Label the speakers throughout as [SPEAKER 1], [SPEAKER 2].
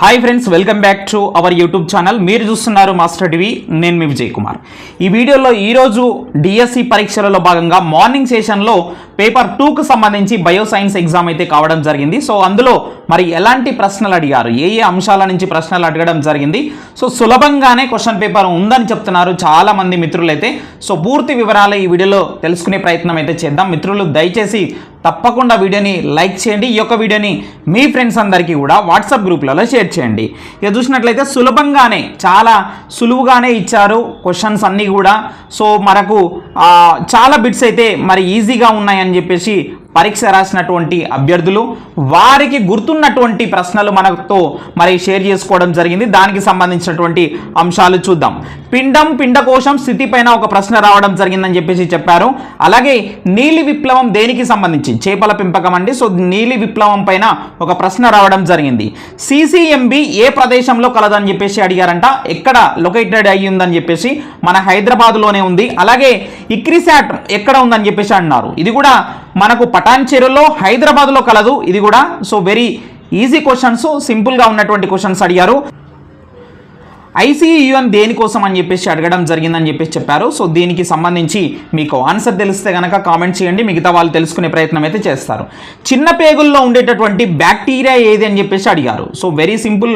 [SPEAKER 1] Hi friends welcome back to our YouTube channel మీరు చూస్తున్నారు master TV నేను మీ విజయ్ కుమార్ ఈ వీడియోలో ఈరోజు డిఎస్సి పరీక్షలలో భాగంగా మార్నింగ్ సెషన్లో పేపర్ టూకు సంబంధించి బయో సైన్స్ ఎగ్జామ్ అయితే కావడం జరిగింది. సో అందులో మరి ఎలాంటి ప్రశ్నలు అడిగారు? ఏ ఏ అంశాల నుంచి ప్రశ్నలు అడగడం జరిగింది? సో సులభంగానే క్వశ్చన్ పేపర్ ఉందని చెప్తున్నారు చాలా మంది మిత్రులైతే. సో పూర్తి వివరాలు ఈ వీడియోలో తెలుసుకునే ప్రయత్నం అయితే చేద్దాం. మిత్రులు దయచేసి తప్పకుండా వీడియోని లైక్ చేయండి. ఈ యొక్క వీడియోని మీ ఫ్రెండ్స్ అందరికీ కూడా వాట్సాప్ గ్రూప్లలో షేర్ చేయండి ఇక చూసినట్లయితే సులభంగానే చాలా సులువుగానే ఇచ్చారు క్వశ్చన్స్ అన్నీ కూడా. సో మనకు చాలా బిట్స్ అయితే మరి ఈజీగా ఉన్నాయని చెప్పేసి పరీక్ష రాసినటువంటి అభ్యర్థులు వారికి గుర్తున్నటువంటి ప్రశ్నలు మనతో మరి షేర్ చేసుకోవడం జరిగింది. దానికి సంబంధించినటువంటి అంశాలు చూద్దాం. పిండం పిండకోశం స్థితి పైన ఒక ప్రశ్న రావడం జరిగిందని చెప్పేసి చెప్పారు. అలాగే నీలి విప్లవం దేనికి సంబంధించి? చేపల పెంపకం అండి. సో నీలి విప్లవం పైన ఒక ప్రశ్న రావడం జరిగింది. సిసిఎంబి ఏ ప్రదేశంలో కలదని చెప్పేసి అడిగారంట. ఎక్కడ లొకేటెడ్ అయ్యిందని చెప్పేసి మన హైదరాబాద్లోనే ఉంది. అలాగే ఇక్రిసాట్ ఎక్కడ ఉందని చెప్పేసి అన్నారు ఇది కూడా మనకు పటాన్ చెరువులో హైదరాబాద్లో కలదు. ఇది కూడా సో వెరీ ఈజీ క్వశ్చన్స్ సింపుల్గా ఉన్నటువంటి క్వశ్చన్స్ అడిగారు. ఐసీయూఎన్ దేనికోసం అని చెప్పేసి అడగడం జరిగిందని చెప్పేసి చెప్పారు. సో దీనికి సంబంధించి మీకు ఆన్సర్ తెలిస్తే కనుక కామెంట్ చేయండి. మిగతా వాళ్ళు తెలుసుకునే ప్రయత్నం అయితే చేస్తారు. చిన్న పేగుల్లో ఉండేటటువంటి బ్యాక్టీరియా ఏది అని చెప్పేసి అడిగారు. సో వెరీ సింపుల్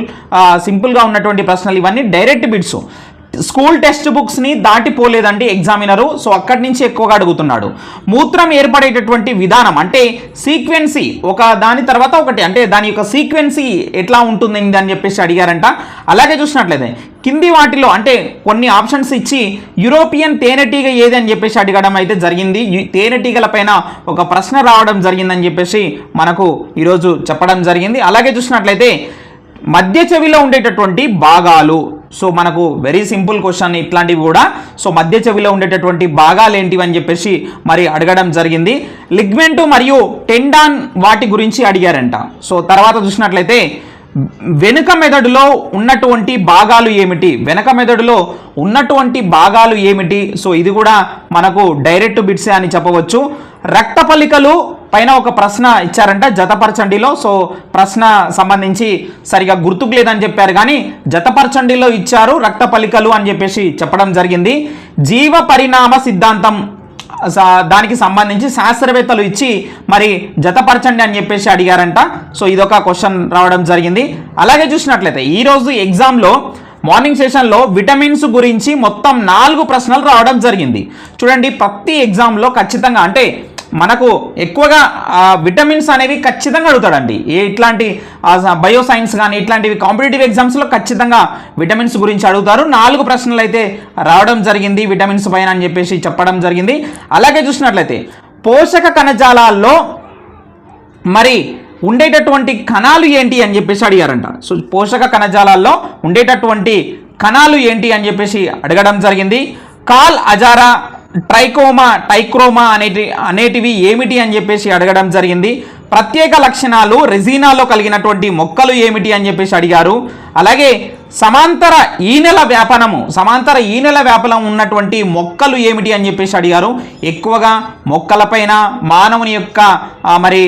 [SPEAKER 1] సింపుల్గా ఉన్నటువంటి ప్రశ్నలు ఇవన్నీ డైరెక్ట్ బిట్స్ స్కూల్ టెక్స్ట్ బుక్స్ని దాటిపోలేదండి ఎగ్జామినరు. సో అక్కడి నుంచి ఎక్కువగా అడుగుతున్నాడు. మూత్రం ఏర్పడేటటువంటి విధానం అంటే సీక్వెన్సీ. ఒక దాని తర్వాత ఒకటి అంటే దాని యొక్క సీక్వెన్సీ ఎట్లా ఉంటుంది అని చెప్పేసి అడిగారంట. అలాగే చూసినట్లయితే కింది వాటిలో అంటే కొన్ని ఆప్షన్స్ ఇచ్చి యూరోపియన్ తేనెటీగ ఏది అని చెప్పేసి అడగడం అయితే జరిగింది. ఈ తేనెటీగల పైన ఒక ప్రశ్న రావడం జరిగిందని చెప్పేసి మనకు ఈరోజు చెప్పడం జరిగింది. అలాగే చూసినట్లయితే మధ్య చెవిలో ఉండేటటువంటి భాగాలు సో మనకు వెరీ సింపుల్ క్వశ్చన్ ఇట్లాంటివి కూడా. సో మధ్య చెవిలో ఉండేటటువంటి భాగాలు ఏంటివి అని చెప్పేసి మరి అడగడం జరిగింది. లిగ్మెంటు మరియు టెండాన్ వాటి గురించి అడిగారంట. సో తర్వాత చూసినట్లయితే వెనుక మెదడులో ఉన్నటువంటి భాగాలు ఏమిటి? వెనక మెదడులో ఉన్నటువంటి భాగాలు ఏమిటి? సో ఇది కూడా మనకు డైరెక్ట్ బిట్సే అని చెప్పవచ్చు. రక్తపలికలు పైన ఒక ప్రశ్న ఇచ్చారంట జతపరచండిలో. సో ప్రశ్న సంబంధించి సరిగా గుర్తుకు లేదని చెప్పారు. కానీ జతపరచండిలో ఇచ్చారు రక్తపలికలు అని చెప్పేసి చెప్పడం జరిగింది. జీవ పరిణామ సిద్ధాంతం దానికి సంబంధించి శాస్త్రవేత్తలు ఇచ్చి మరి జతపరచండి అని చెప్పేసి అడిగారంట. సో ఇదొక క్వశ్చన్ రావడం జరిగింది. అలాగే చూసినట్లయితే ఈరోజు ఎగ్జామ్లో మార్నింగ్ సెషన్లో విటమిన్స్ గురించి మొత్తం నాలుగు ప్రశ్నలు రావడం జరిగింది. చూడండి ప్రతి ఎగ్జామ్లో ఖచ్చితంగా అంటే మనకు ఎక్కువగా విటమిన్స్ అనేవి ఖచ్చితంగా అడుగుతాడండి. ఏ ఇట్లాంటి బయో సైన్స్ కానీ ఇట్లాంటివి కాంపిటేటివ్ ఎగ్జామ్స్లో ఖచ్చితంగా విటమిన్స్ గురించి అడుగుతారు. నాలుగు ప్రశ్నలు అయితే రావడం జరిగింది విటమిన్స్ పైన అని చెప్పేసి చెప్పడం జరిగింది. అలాగే చూసినట్లయితే పోషక కణజాలాల్లో మరి ఉండేటటువంటి కణాలు ఏంటి అని చెప్పేసి అడిగారంట. సో పోషక కణజాలాల్లో ఉండేటటువంటి కణాలు ఏంటి అని చెప్పేసి అడగడం జరిగింది. కాల్ అజారా ట్రైకోమా టైక్రోమా అనేటి అనేటివి ఏమిటి అని చెప్పేసి అడగడం జరిగింది. ప్రత్యేక లక్షణాలు రెజీనాలో కలిగినటువంటి మొక్కలు ఏమిటి అని చెప్పేసి అడిగారు. అలాగే సమాంతర ఈనెల వ్యాపనము సమాంతర ఈనెల వ్యాపనం ఉన్నటువంటి మొక్కలు ఏమిటి అని చెప్పేసి అడిగారు. ఎక్కువగా మొక్కలపైన మానవుని యొక్క మరి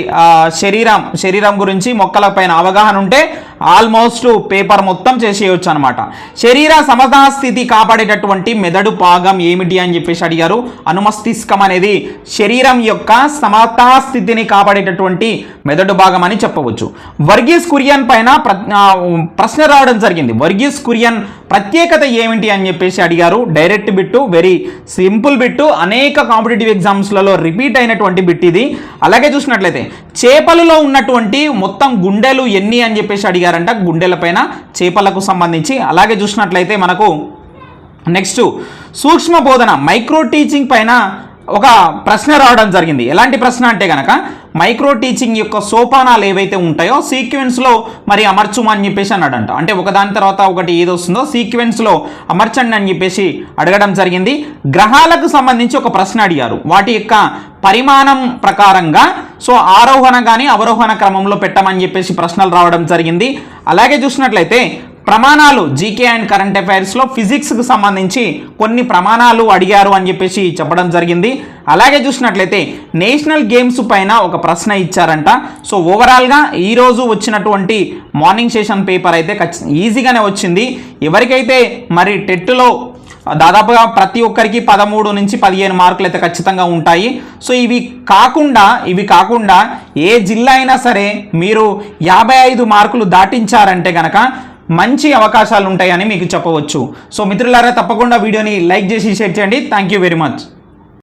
[SPEAKER 1] శరీరం శరీరం గురించి మొక్కలపైన అవగాహన ఉంటే ఆల్మోస్ట్ పేపర్ మొత్తం చేసేయొచ్చు అనమాట శరీర సమతా స్థితి కాపాడేటటువంటి మెదడు భాగం ఏమిటి అని చెప్పేసి అడిగారు. అనుమస్తిష్కం అనేది శరీరం యొక్క సమతాస్థితిని కాపాడేటటువంటి మెదడు భాగం అని చెప్పవచ్చు. వర్గీస్ కురియన్ పైన ప్ర- ప్రశ్న రావడం జరిగింది. వర్గీస్ కురియన్ ప్రత్యేకత ఏమిటి అని చెప్పేసి అడిగారు. Direct bit very simple bit అనేక కాంపిటేటివ్ ఎగ్జామ్స్లలో రిపీట్ అయినటువంటి బిట్ ఇది. అలాగే చూసినట్లయితే చేపలలో ఉన్నటువంటి మొత్తం గుండెలు ఎన్ని అని చెప్పేసి అడిగారంట. గుండెల పైన చేపలకు సంబంధించి. అలాగే చూసినట్లయితే మనకు నెక్స్ట్ సూక్ష్మ బోధన మైక్రో టీచింగ్ పైన ఒక ప్రశ్న రావడం జరిగింది. ఎలాంటి ప్రశ్న అంటే కనుక మైక్రో టీచింగ్ యొక్క సోపానాలు ఏవైతే ఉంటాయో సీక్వెన్స్లో మరి అమర్చుమని చెప్పేసి అన్నాడంట. అంటే ఒకదాని తర్వాత ఒకటి ఏది వస్తుందో సీక్వెన్స్లో అమర్చండి అని చెప్పేసి అడగడం జరిగింది. గ్రహాలకు సంబంధించి ఒక ప్రశ్న అడిగారు. వాటి యొక్క పరిమాణం ప్రకారంగా సో ఆరోహణ కానీ అవరోహణ క్రమంలో పెట్టమని చెప్పేసి ప్రశ్నలు రావడం జరిగింది. అలాగే చూసినట్లయితే ప్రమాణాలు జీకే అండ్ కరెంట్ అఫైర్స్లో ఫిజిక్స్కి సంబంధించి కొన్ని ప్రమాణాలు అడిగారు అని చెప్పేసి చెప్పడం జరిగింది. అలాగే చూసినట్లయితే నేషనల్ గేమ్స్ పైన ఒక ప్రశ్న ఇచ్చారంట. సో ఓవరాల్గా ఈరోజు వచ్చినటువంటి మార్నింగ్ సెషన్ పేపర్ అయితే ఈజీగానే వచ్చింది. ఎవరికైతే మరి టెట్లో దాదాపుగా ప్రతి ఒక్కరికి పదమూడు నుంచి పదిహేను మార్కులు అయితే ఖచ్చితంగా ఉంటాయి. సో ఇవి కాకుండా ఇవి కాకుండా ఏ జిల్లా అయినా సరే మీరు యాభై ఐదు మార్కులు దాటించారంటే కనుక మంచి అవకాశాలు ఉంటాయని మీకు చెప్పవచ్చు. సో మిత్రులారా తప్పకుండా వీడియోని లైక్ చేసి షేర్ చేయండి. Thank you very much